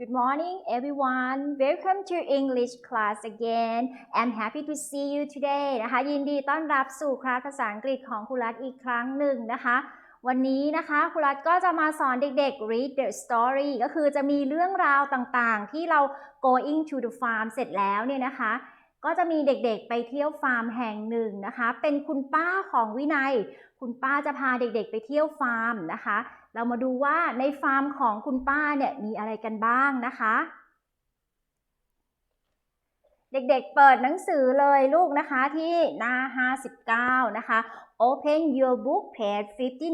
Good morning, everyone. Welcome to English class again. I'm happy to see you today นะคะ ยินดีต้อนรับสู่คลาสภาษาอังกฤษของครูรัตอีกครั้งหนึ่งนะคะ วันนี้นะคะครูรัตก็จะมาสอนเด็กๆ read the story ก็คือจะมีเรื่องราวต่างๆ ที่เรา going to the farm เสร็จแล้วเนี่ยนะคะ ก็จะมีเด็กๆไปเที่ยวฟาร์มแห่งหนึ่งนะคะ เป็นคุณป้าของวินัย คุณป้าจะพาเด็กๆไปเที่ยวฟาร์มนะคะ เรามาดูว่าในฟาร์มของคุณป้าเนี่ยมีอะไรกันบ้างนะคะ เด็กๆเปิดหนังสือเลยลูกนะคะที่หน้า 59 นะคะ Open your book page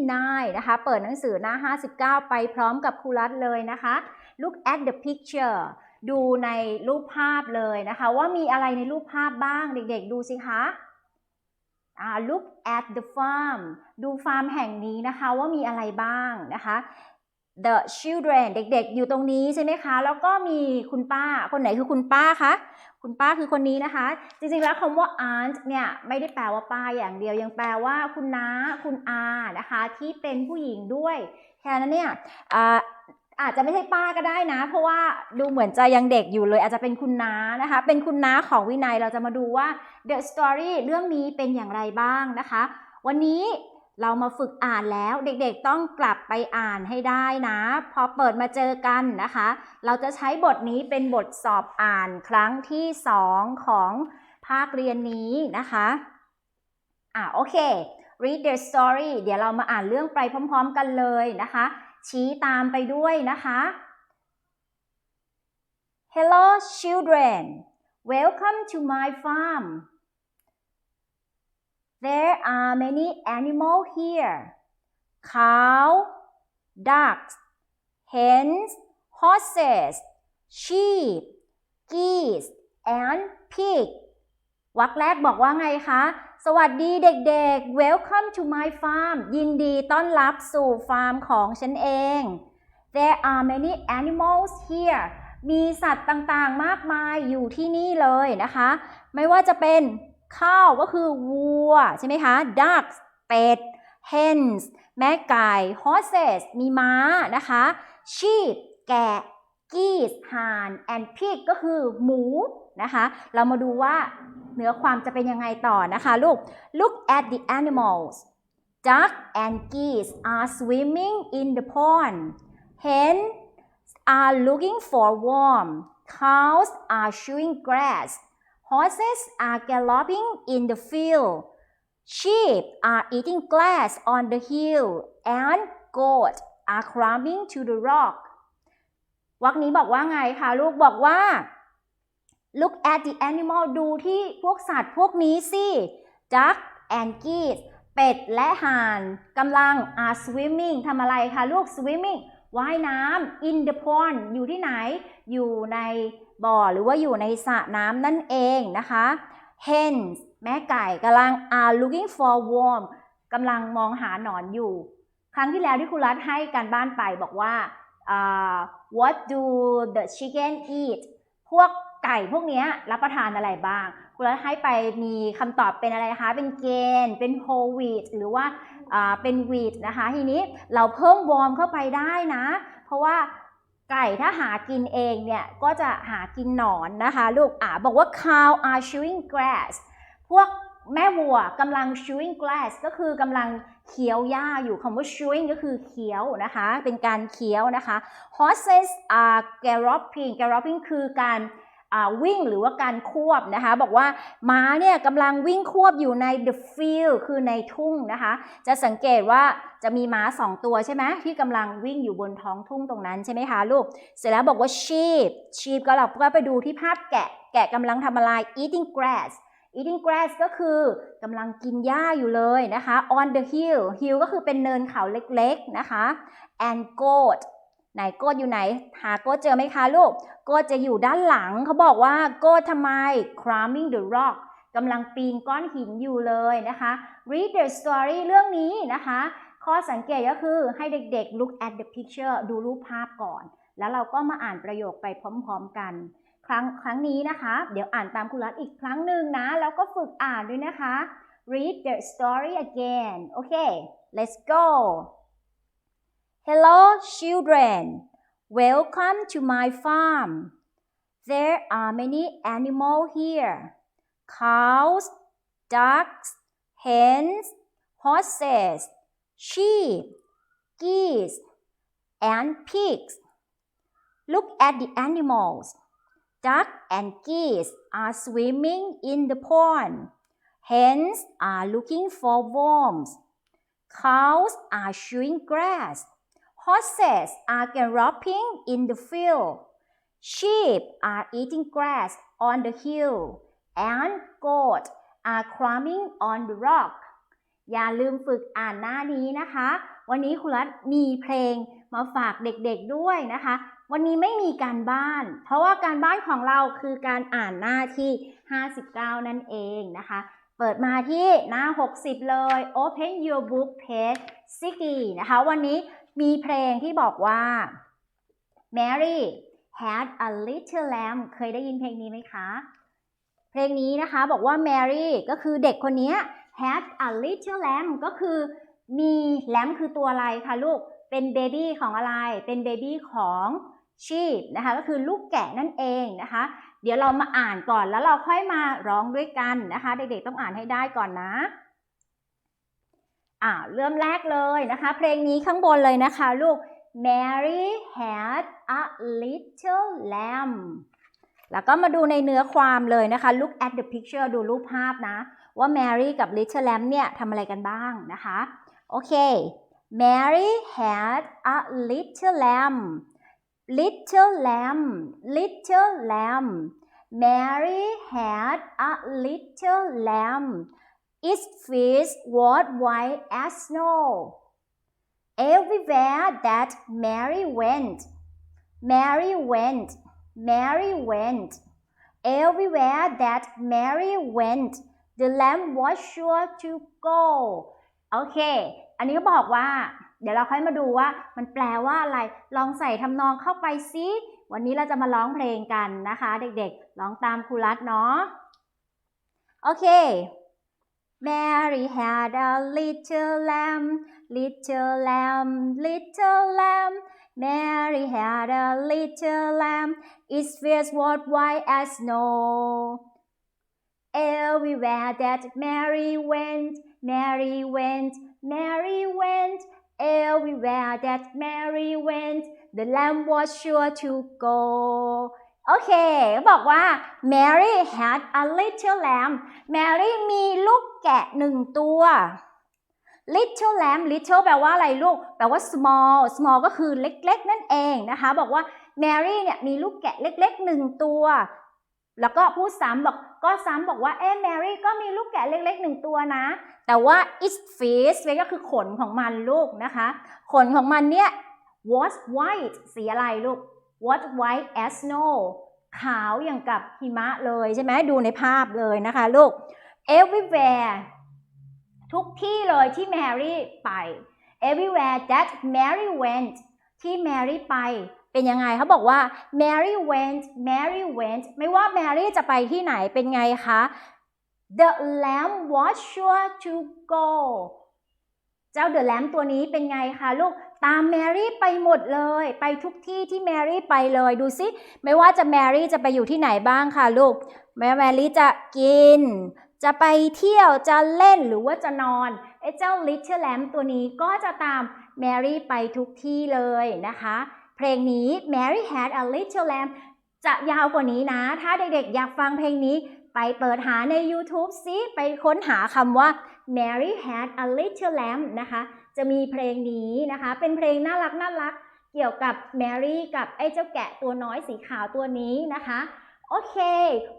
59 นะคะ เปิดหนังสือหน้า 59 ไปพร้อมกับครูรัตเลยนะคะ Look at the picture ดูในรูปภาพเลยนะคะ ว่ามีอะไรในรูปภาพบ้างเด็กๆ ดูสิคะ look at the farm ดูฟาร์มแห่งนี้นะคะว่ามีอะไรบ้างนะคะ the children เด็กๆ อยู่ตรงนี้ใช่ไหมคะ แล้วก็มีคุณป้า คนไหนคือคุณป้าคะ คุณป้าคือคนนี้นะคะ จริงๆ แล้วคำว่า aunt เนี่ยไม่ได้แปลว่าป้าอย่างเดียว ยังแปลว่าคุณน้า คุณอา นะคะ ที่เป็นผู้หญิงด้วย แค่นั้นเนี่ย อาจจะไม่ใช่ป้าก็ได้นะ เพราะว่าดูเหมือนจะยังเด็กอยู่เลย อาจจะเป็นคุณน้านะคะ เป็นคุณน้าของวินัยเราจะมาดูว่า The Story เรื่องนี้เป็นอย่างไรบ้างนะคะ วันนี้เรามาฝึกอ่านแล้วเด็กๆต้องกลับไปอ่านให้ได้นะ พอเปิดมาเจอกันนะคะ เราจะใช้บทนี้เป็นบทสอบอ่านครั้งที่ 2 ของภาคเรียนนี้นะคะอะโอเค read the story เดี๋ยวเรามาอ่านเรื่องไปพร้อม ๆ กันเลยนะคะ ชี้ตามไปด้วยนะคะ Hello children welcome to my farm There are many animals here cow ducks hens horses sheep geese and pig วักแรกบอกว่าไงคะ สวัสดีเด็กๆ Welcome to my farm ยินดีต้อนรับสู่ฟาร์มของฉันเอง There are many animals here มีสัตว์ต่างๆ มากมายอยู่ที่นี่เลยนะคะ ไม่ว่าจะเป็นข้าวก็คือวัว ใช่ไหมคะ ducks เป็ด hens แม่ไก่ horses มีม้านะคะ sheep แกะ geese ห่าน and pig ก็คือหมูนะคะ เรามาดูว่าเนื้อความจะเป็นยังไงต่อนะคะลูก look at the animals duck and geese are swimming in the pond hen are looking for warm cows are chewing grass horses are galloping in the field sheep are eating grass on the hill and goats are climbing to the rock วักนี้บอกว่าไงคะลูกบอกว่า look at the animal ดูที่พวกสัตว์พวกนี้สิ duck and geese เป็ดและห่านกำลัง are swimming ทำอะไรคะลูก swimming ว่ายน้ำ in the pond อยู่ที่ไหน อยู่ในบ่อหรือว่าอยู่ในสระน้ำนั่นเองนะคะ hens แม่ไก่กำลัง are looking for worm กำลังมองหาหนอนอยู่ ครั้งที่แล้วที่ครูรัฐให้การบ้านไปบอกว่า uh, what do the chicken eat พวกไก่พวกนี้รับประทานอะไรบ้างครูรัฐให้ไปมีคำตอบเป็นอะไรคะ เป็นเกนเป็น whole wheat หรือว่าเป็นวีดนะคะ ทีนี้เราเพิ่มวอร์มเข้าไปได้นะ เพราะว่าไก่ถ้าหากินเองเนี่ย ก็จะหากินหนอนนะคะ ลูกอ่าบอกว่า cow are chewing grass พวกแม่วัวกำลัง chewing grass ก็คือกำลัง เคี้ยวหญ้าอยู่คำว่า chewing ก็คือเคี้ยวนะคะ เป็นการเคี้ยวนะคะ horses are galloping galloping คือการวิ่งหรือว่าการควบนะคะ บอกว่าม้าเนี่ยกำลังวิ่งควบอยู่ใน the field คือในทุ่งนะคะ จะสังเกตว่าจะมีม้าสองตัวใช่ไหมที่กำลังวิ่งอยู่บนท้องทุ่งตรงนั้นใช่ไหมคะลูก เสร็จแล้วบอกว่า sheep sheep ก็เราก็ไปดูที่ภาพแกะ แกะกำลังทำอะไร eating grass eating grass ก็คือกำลังกินหญ้าอยู่เลยนะคะ on the hill hill ก็คือเป็นเนินเขาเล็กๆนะคะ and goat ไหนโกดอยู่ไหน หาโกดเจอไหมคะลูก โกดจะอยู่ด้านหลังเขาบอกว่าโกดทำไม climbing the rock กำลังปีนก้อนหินอยู่เลยนะคะ read the story เรื่องนี้นะคะ ข้อสังเกตก็คือให้เด็กๆ look at the picture ดูรูปภาพก่อน แล้วเราก็มาอ่านประโยคไปพร้อมๆกัน ครั้งครั้งนี้นะคะ เดี๋ยวอ่านตามคุณรัตอีกครั้งหนึ่งนะ แล้วก็ฝึกอ่านด้วยนะคะ read the story again โอเค let's go Hello children Welcome to my farm. There are many animals here. Cows, ducks, hens, horses, sheep, geese, and pigs. Look at the animals. Duck and geese are swimming in the pond. Hens are looking for worms. Cows are chewing grass. Horses are galloping in the field. Sheep are eating grass on the hill. And goats are climbing on the rock. อย่าลืมฝึกอ่านหน้านี้นะคะ วันนี้ครูรัตมีเพลงมาฝากเด็กๆด้วยนะคะ วันนี้ไม่มีการบ้าน เพราะว่าการบ้านของเราคือการอ่านหน้าที่ 59 นั่นเองนะคะ เปิดมาที่หน้า 60 เลย Open your book page 60นะคะ วันนี้มีเพลงที่บอกว่า Mary had a little lamb เคยได้ยินเพลงนี้ไหมคะ เพลงนี้นะคะบอกว่า Mary ก็คือเด็กคนนี้ had a little lamb ก็คือมีแลมคือตัวอะไรคะลูก เป็นเบบี้ของอะไร เป็นเบบี้ของ sheep นะคะก็คือลูกแกะนั่นเองนะคะ เดี๋ยวเรามาอ่านก่อนแล้วเราค่อยมาร้องด้วยกันนะคะ เด็กๆต้องอ่านให้ได้ก่อนนะอ่าเริ่มแรกเลยนะคะ เพลงนี้ข้างบนเลยนะคะลูก Mary had a little lamb แล้วก็มาดูในเนื้อความเลยนะคะ look at the picture ดูรูปภาพนะ ว่า Mary กับ little lamb เนี่ยทำอะไรกันบ้างนะคะ โอเค Mary had a little lamb little lamb little lamb. Mary had a little lamb. Its face was white as snow. Everywhere that Mary went Mary went Mary went. Everywhere that Mary went the lamb was sure to go โอเค อันนี้ก็บอกว่า เดี๋ยวเราค่อยมาดูว่ามันแปลว่าอะไร ลองใส่ทำนองเข้าไปซิวันนี้เราจะมาร้องเพลงกันนะคะ เด็กๆ ร้องตามครูรัตเนาะ โอเค Mary had a little lamb little lamb little lamb Mary had a little lamb its face was white as snow Everywhere that Mary went, Mary went, Mary went. Everywhere that Mary went, the lamb was sure to go. โอเคบอกว่า Mary had a little lamb Mary มีลูกแกะหนึ่งตัว little lamb little แปลว่าอะไรลูก แปลว่า small small ก็คือเล็กๆ นั่นเองนะคะ บอกว่า Mary เนี่ยมีลูกแกะเล็กๆหนึ่งตัว แล้วก็พูดซ้ำบอกก็ซ้ำบอกว่าเอ๊ะแมรี่ก็มีลูกแกะเล็กๆหนึ่งตัวนะ แต่ว่า its face ก็คือขนของมันลูกนะคะ ขนของมันเนี่ย was white สีอะไรลูก was white as snow ขาวอย่างกับหิมะเลยใช่ไหมดูในภาพเลยนะคะลูก everywhere ทุกที่เลยที่แมรี่ไป everywhere that Mary went ที่แมรี่ไป เป็นยังไงเขาบอกว่า Mary went Mary went ไม่ว่าแมรี่จะไปที่ไหนเป็นไงคะ The lamb was sure to go เจ้า The lamb ตัวนี้เป็นไงคะลูกตามแมรี่ไปหมดเลย ไปทุกที่ที่แมรี่ไปเลยดูสิไม่ว่าจะแมรี่จะไปอยู่ที่ไหนบ้างค่ะลูกแม่แมรี่จะกิน จะไปเที่ยวจะเล่นหรือว่าจะนอนไอ้เจ้า Little Lamb ตัวนี้ก็จะตามแมรี่ไปทุกที่เลยนะคะ เพลงนี้ Mary had a little lamb จะยาวกว่านี้นะ ถ้าเด็กๆ อยากฟังเพลงนี้ไปเปิดหาใน YouTube ซิไปค้นหาคำว่า Mary had a little lamb นะคะ จะมีเพลงนี้นะคะ เป็นเพลงน่ารักน่ารักเกี่ยวกับแมรี่กับไอ้เจ้าแกะตัวน้อยสีขาวตัวนี้นะคะโอเค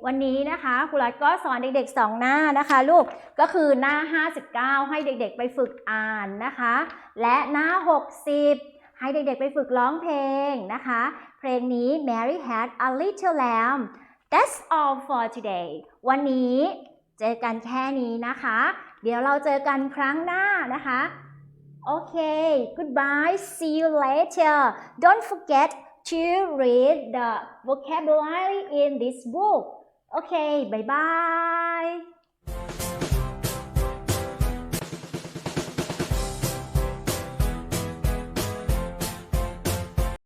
วันนี้นะคะครูรัตก็สอนเด็กๆ 2 หน้านะคะลูก ก็คือหน้า 59 ให้เด็กๆ ไปฝึกอ่านนะคะ และหน้า 60 ให้เด็กๆไปฝึกร้องเพลงนะคะ เพลงนี้ Mary had a little lamb That's all for today วันนี้เจอกันแค่นี้นะคะ เดี๋ยวเราเจอกันครั้งหน้านะคะ โอเค goodbye see you later don't forget to read the vocabulary in this book โอเค bye bye